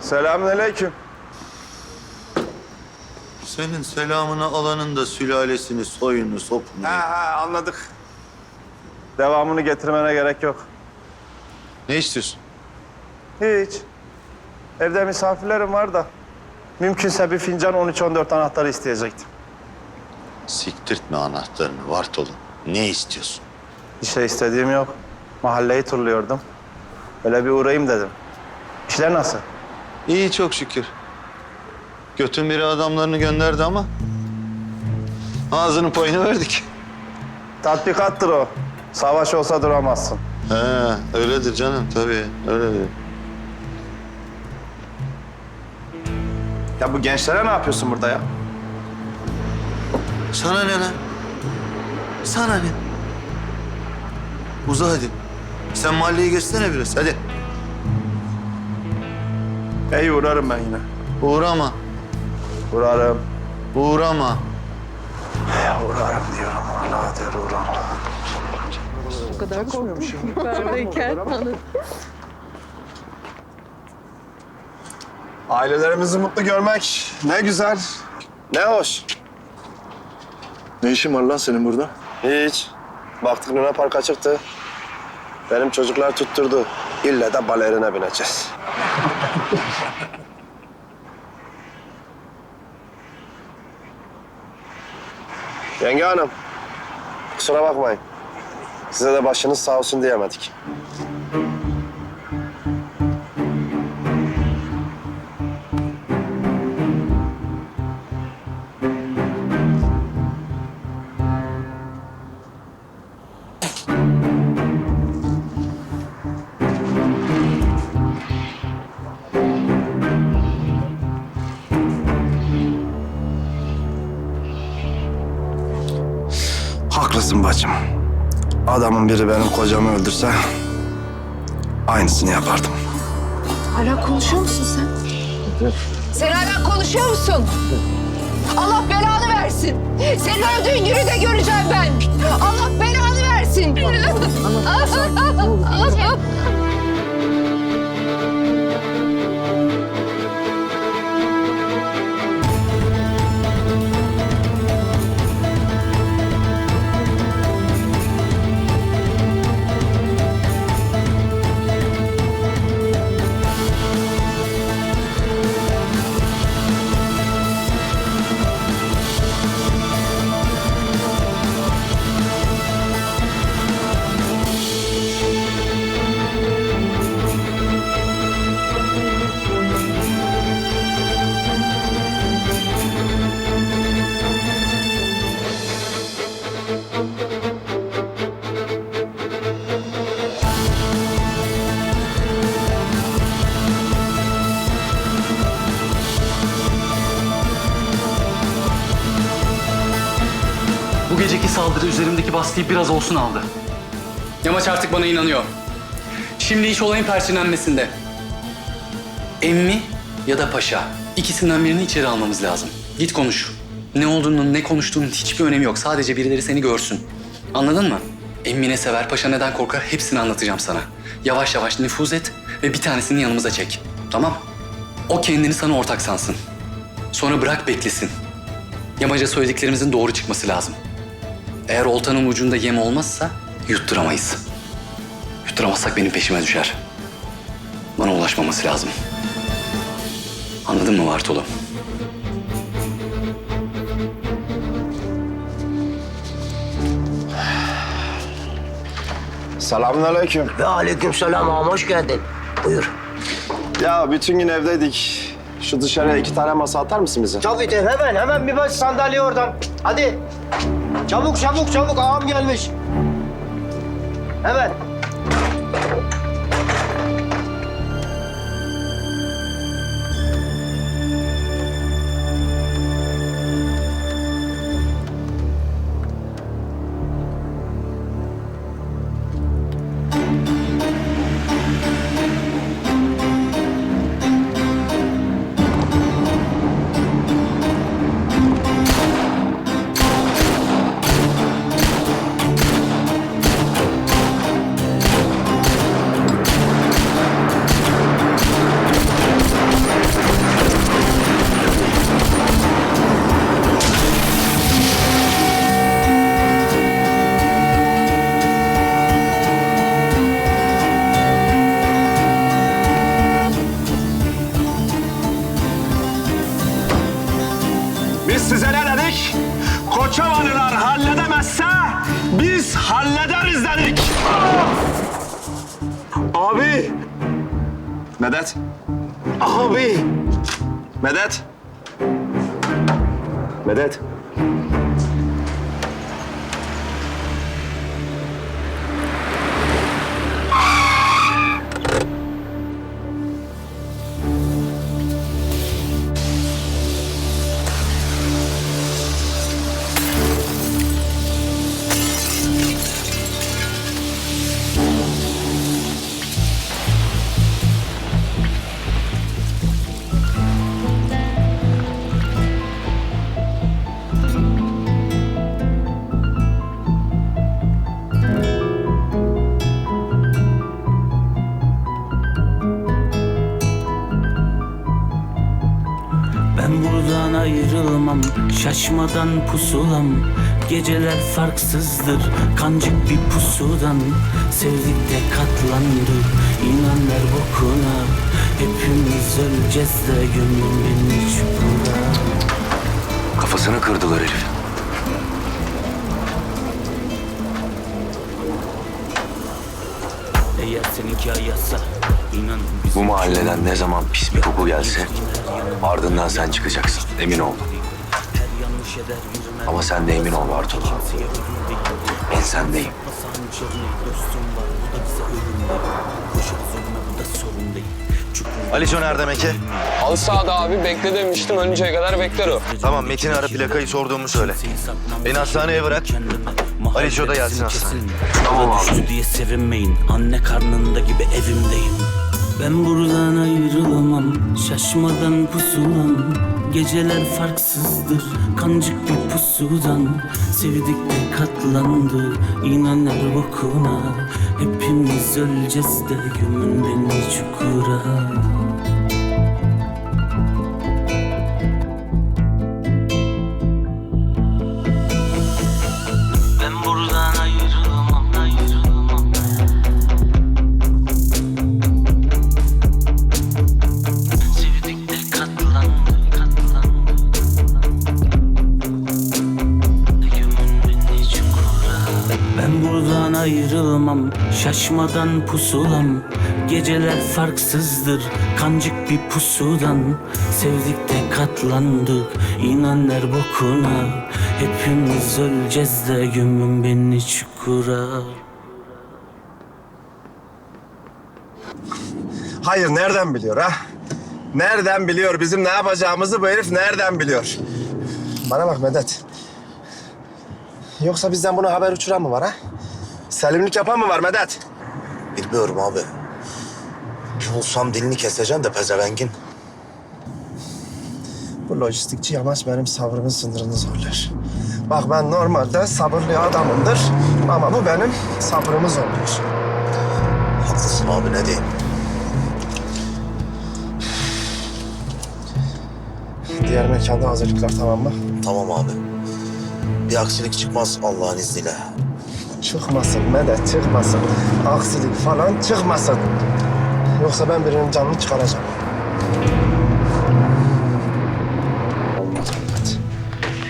Selamünaleyküm. Senin selamını alanın da sülalesini, soyunu, sopunu. Ha ha anladık. Devamını getirmene gerek yok. Ne istiyorsun? Hiç. Evde misafirlerim var da. Mümkünse bir fincan 13-14 anahtarı isteyecektim. Siktirtme anahtarını Vartolu. Ne istiyorsun? Bir şey istediğim yok. Mahalleyi turluyordum. Öyle bir uğrayayım dedim. İşler nasıl? İyi çok şükür. Götün biri adamlarını gönderdi ama... ...ağzının payını verdik. Tatbikattır o. Savaş olsa duramazsın. He, öyledir canım tabii, öyledir. Ya bu gençlere ne yapıyorsun burada ya? Sana ne lan? Sana ne? Uza hadi. Sen mahalleyi geçsene biraz, hadi. İyi uğrarım ben yine. Uğrama, Uğrarım. uğrama. Uğrarım diyorum. Allah der uğrarım. O kadar. Yukarıdayken anı. Ailelerimizi mutlu görmek ne güzel, ne hoş. Ne işin var lan senin burada? Hiç. Baktık Luna Park'a çıktı. Benim çocuklar tutturdu. İlle de balerine bineceğiz. Yenge hanım, kusura bakmayın. Size de başınız sağ olsun diyemedik. Bacım. Adamın biri benim kocamı öldürse aynısını yapardım. Hala konuşuyor musun sen? Sen hala konuşuyor musun? Allah belanı versin. Senin öldüğün günü de göreceğim ben. Allah belanı versin. Geceki saldırı üzerimdeki baskıyı biraz olsun aldı. Yamaç artık bana inanıyor. Şimdi iş olayın perçinlenmesinde. Emmi ya da paşa. ikisinden birini içeri almamız lazım. Git konuş. Ne olduğunun, ne konuştuğunun hiçbir önemi yok. Sadece birileri seni görsün. Anladın mı? Emmi ne sever, paşa neden korkar hepsini anlatacağım sana. Yavaş yavaş nüfuz et ve bir tanesini yanımıza çek. Tamam? O kendini sana ortak sansın. Sonra bırak beklesin. Yamaca söylediklerimizin doğru çıkması lazım. Eğer oltanın ucunda yem olmazsa yutturamayız. Yutturamazsak benim peşime düşer. Bana ulaşmaması lazım. Anladın mı Vartolu? Selamünaleyküm. Ve aleykümselam ağam hoş geldin. Buyur. Ya bütün gün evdeydik. Şu dışarıya iki tane masa atar mısın bize? Tabii de hemen hemen bir baş sandalye oradan. Hadi. Çabuk çabuk çabuk ağam gelmiş. Hemen. Biz hallederiz dedik. Abi. Medet. Abi. Medet. Medet. Şaşmadan pusulam Geceler farksızdır Kancık bir pusudan Sevdik de katlandık İnan ver bokuna Hepimiz öleceğiz de Gömün beni çukura Kafasını kırdılar herif. Eğer seninki ayasa inan Bu mahalleden ne zaman pis bir koku gelse ardından sen çıkacaksın. Emin ol. Ama sen de emin ol Bartolo. Ben sendeyim. Aliço nerede Meki? Halı sahada abi bekle demiştim. Ölünceye kadar bekler o. Tamam Metin'i ara plakayı sorduğumu söyle. Beni hastaneye bırak. Aliço da gelsin hastaneye. Tamam düştü diye sevinmeyin. Anne karnında gibi evimdeyim. Ben buradan ayrılamam. Şaşmadan pusulam. Geceler farksızdır. Kancık bir pusudan. Sevdik de katlandı. İnanır bokuna. Hepimiz öleceğiz de gömün beni çukura. Şaşmadan pusulam. Geceler farksızdır, kancık bir pusudan. Sevdik de katlandık, inan ver bokuna. Hepimiz öleceğiz de gömün beni çukura. Hayır nereden biliyor ha? Nereden biliyor bizim ne yapacağımızı bu herif nereden biliyor? Bana bak Medet. Yoksa bizden buna haber uçuran mı var ha? Selimlik yapan mı var Medet? Bilmiyorum abi. Bir olsam dilini keseceğim de pezevengin. Bu lojistikçi yamaç benim sabrımın sınırını zorlar. Bak ben normalde sabırlı adamımdır ama bu benim sabrımı zorluyor. Haklısın abi ne diyeyim. Diğer mekanda hazırlıklar tamam mı? Tamam abi. Bir aksilik çıkmaz Allah'ın izniyle. Çıkmasın Medet çıkmasın. Aksilik falan çıkmasın. Yoksa ben birinin canını çıkaracağım.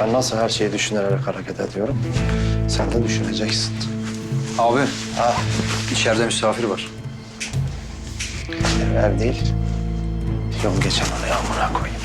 Ben nasıl her şeyi düşünerek hareket ediyorum. Sen de düşüneceksin. Abi Ha, içeride misafir var. ev değil. Yol geçen oraya amına koyayım.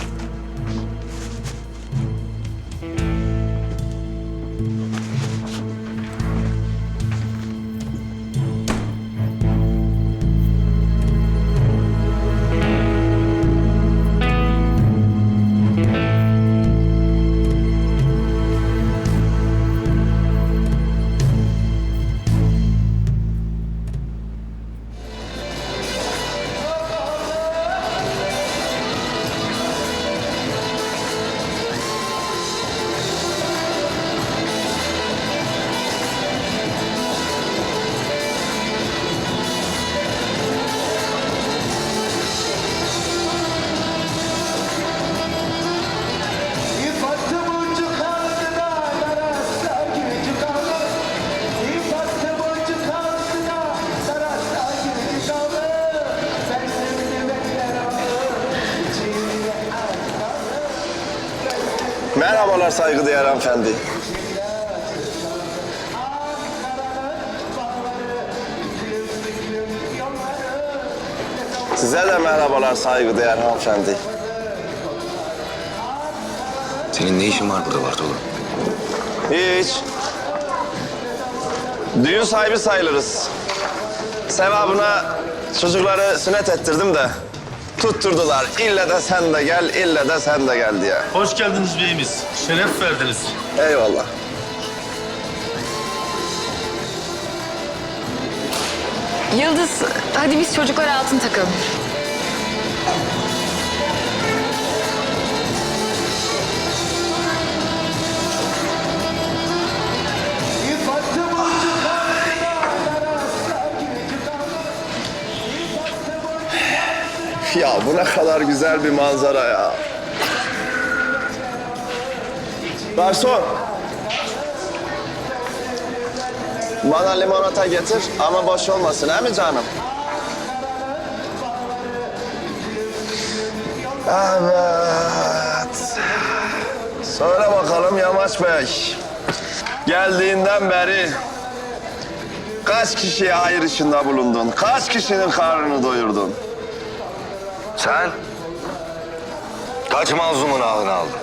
Saygılar saygıdeğer hanımefendi. Size de merhabalar saygıdeğer hanımefendi. Senin ne işin var burada Bartolo? Hiç. Düğün sahibi sayılırız. Sevabına çocukları sünnet ettirdim de tutturdular. İlle de sen de gel, ille de sen de gel diye. Hoş geldiniz beyimiz. Şeref verdiniz. Eyvallah. Yıldız hadi biz çocuklara altın takalım. Ya bu ne kadar güzel bir manzara ya. Garson. Bana limonata getir ama boş olmasın he mi canım? Evet. Söyle bakalım Yamaç Bey. Geldiğinden beri kaç kişiye hayır işinde bulundun? Kaç kişinin karnını doyurdun? Sen kaç mazlumun ahını aldın?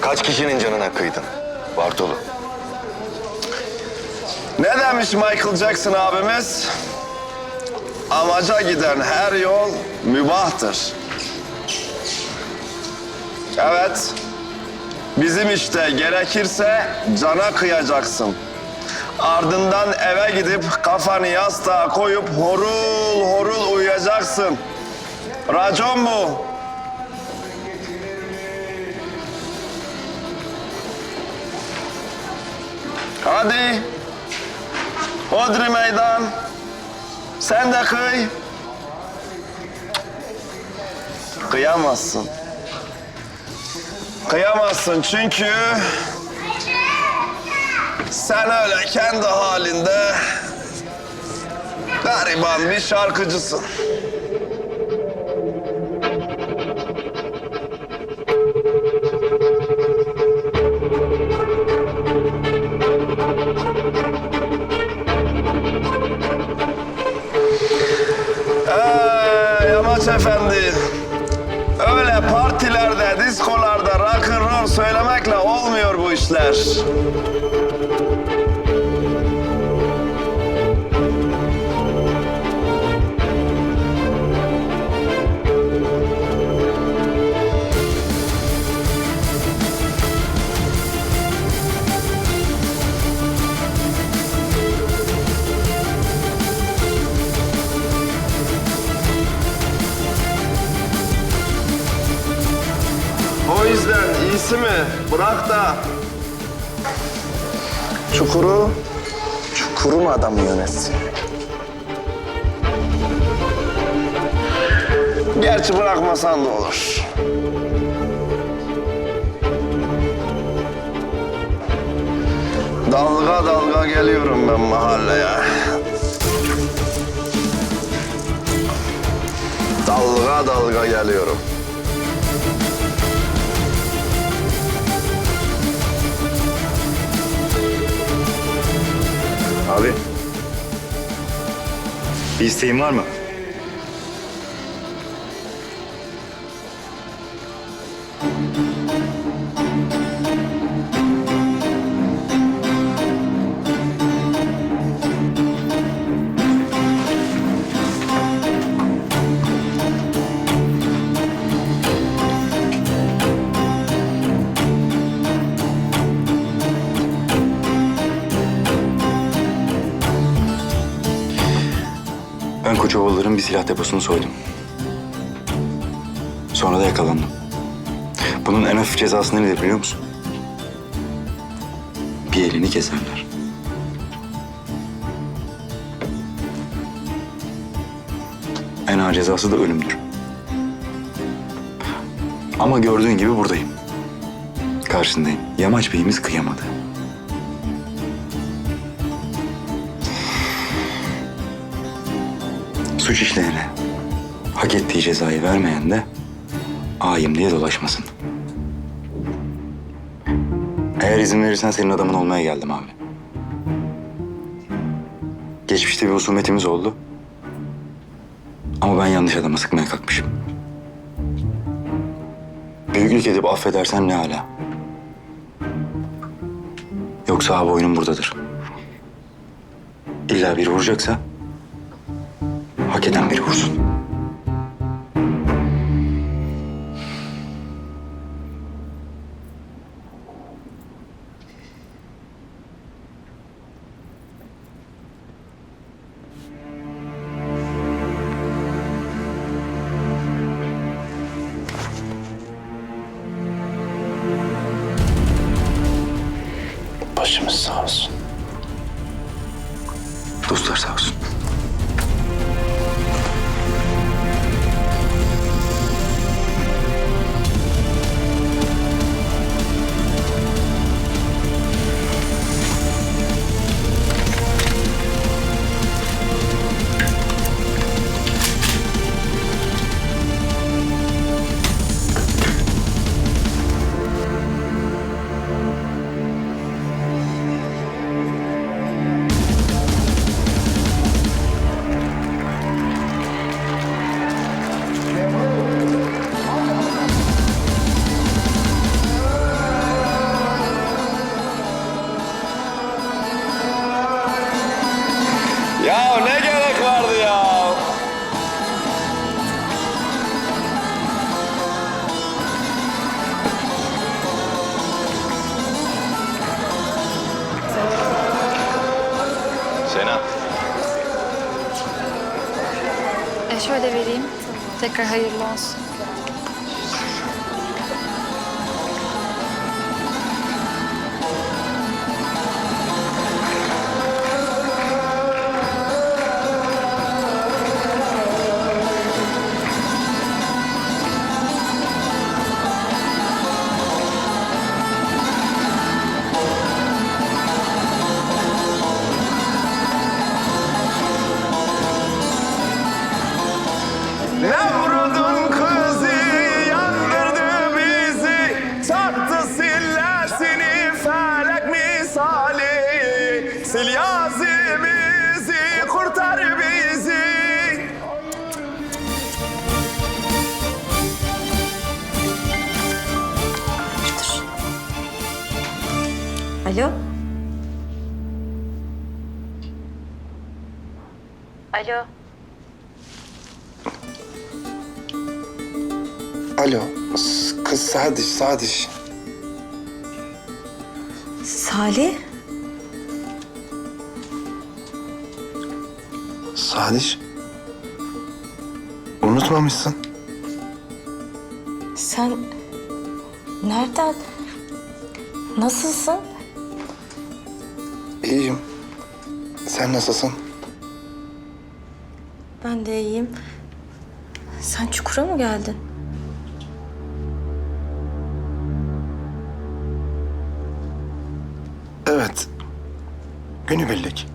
Kaç kişinin canına kıydın? Bartolo. Ne demiş Michael Jackson abimiz? Amaca giden her yol mübahtır. Evet. Bizim işte gerekirse cana kıyacaksın. Ardından eve gidip kafanı yastığa koyup horul horul uyuyacaksın. Racon bu. Hadi. Hodri meydan. Sen de kıy. Kıyamazsın. Kıyamazsın çünkü sen öyle kendi halinde gariban bir şarkıcısın. İşler. O yüzden iyisi mi? Bırak da çukuru, çukurun adamı yönetsin. Gerçi bırakmasan da olur. Dalga dalga geliyorum ben mahalleye. Dalga dalga geliyorum. Abi. Bir isteğin var mı? Silah deposunu soydum. Sonra da yakalandım. Bunun en hafif cezası nedir biliyor musun? Bir elini keserler. En ağır cezası da ölümdür. Ama gördüğün gibi buradayım. Karşındayım. Yamaç Bey'imiz kıyamadı. Suç işleyene hak ettiği cezayı vermeyen de ayım diye dolaşmasın. Eğer izin verirsen senin adamın olmaya geldim abi. Geçmişte bir husumetimiz oldu. Ama ben yanlış adama sıkmaya kalkmışım. Büyüklük edip affedersen ne hala? Yoksa abi oyunum buradadır. İlla biri vuracaksa hak eden biri vursun. E şöyle vereyim. Tekrar hayırlı olsun. Alo? Alo kız Sadiş Sadiş Salih? Sadiş Unutmamışsın Sen nereden? Nasılsın? İyiyim Sen nasılsın? Ben de iyiyim. Sen çukura mı geldin? Evet Günübirlik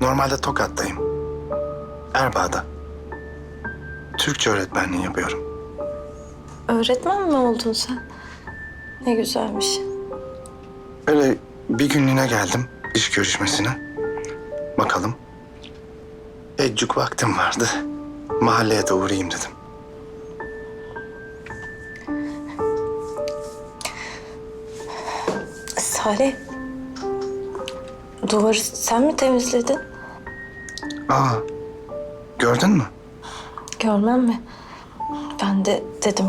Normalde Tokat'tayım Erbaa'da Türkçe öğretmenliği yapıyorum Öğretmen mi oldun sen? Ne güzelmiş. Öyle bir günlüğüne geldim iş görüşmesine. Bakalım. Ecuk vaktim vardı. Mahalleye de uğrayayım dedim. Salih. Duvarı sen mi temizledin? Aa, gördün mü? Görmem mi? Ben de dedim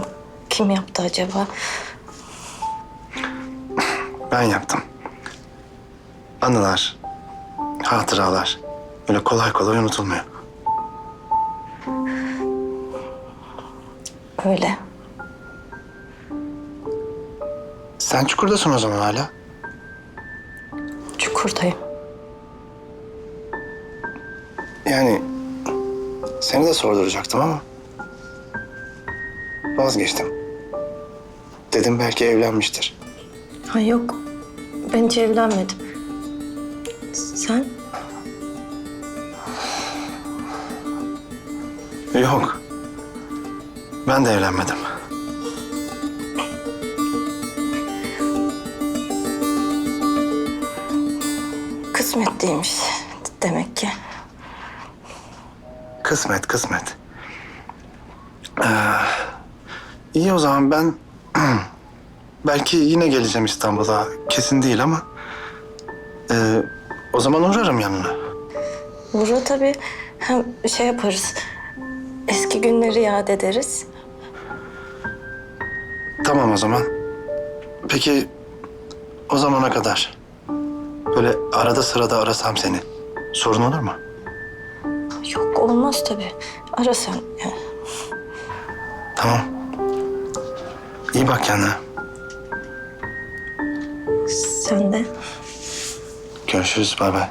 kim yaptı acaba? Ben yaptım. Anılar, hatıralar öyle kolay kolay unutulmuyor. Öyle. Sen çukurdasın o zaman hala. Çukurdayım. Yani seni de sorduracaktım ama vazgeçtim. Dedim belki evlenmiştir. Ha yok. Ben hiç evlenmedim. Sen? Yok. Ben de evlenmedim. Kısmetliymiş demek ki. Kısmet, kısmet. Ee, iyi o zaman ben... belki yine geleceğim İstanbul'a. Kesin değil ama... ee, o zaman uğrarım yanına. Burada tabii hem şey yaparız. Eski günleri yad ederiz. Tamam o zaman. Peki o zamana kadar böyle arada sırada arasam seni sorun olur mu? Yok olmaz tabii. Ara sen. Yani. Tamam. İyi bak kendine. Sen de. Görüşürüz. Bay bay.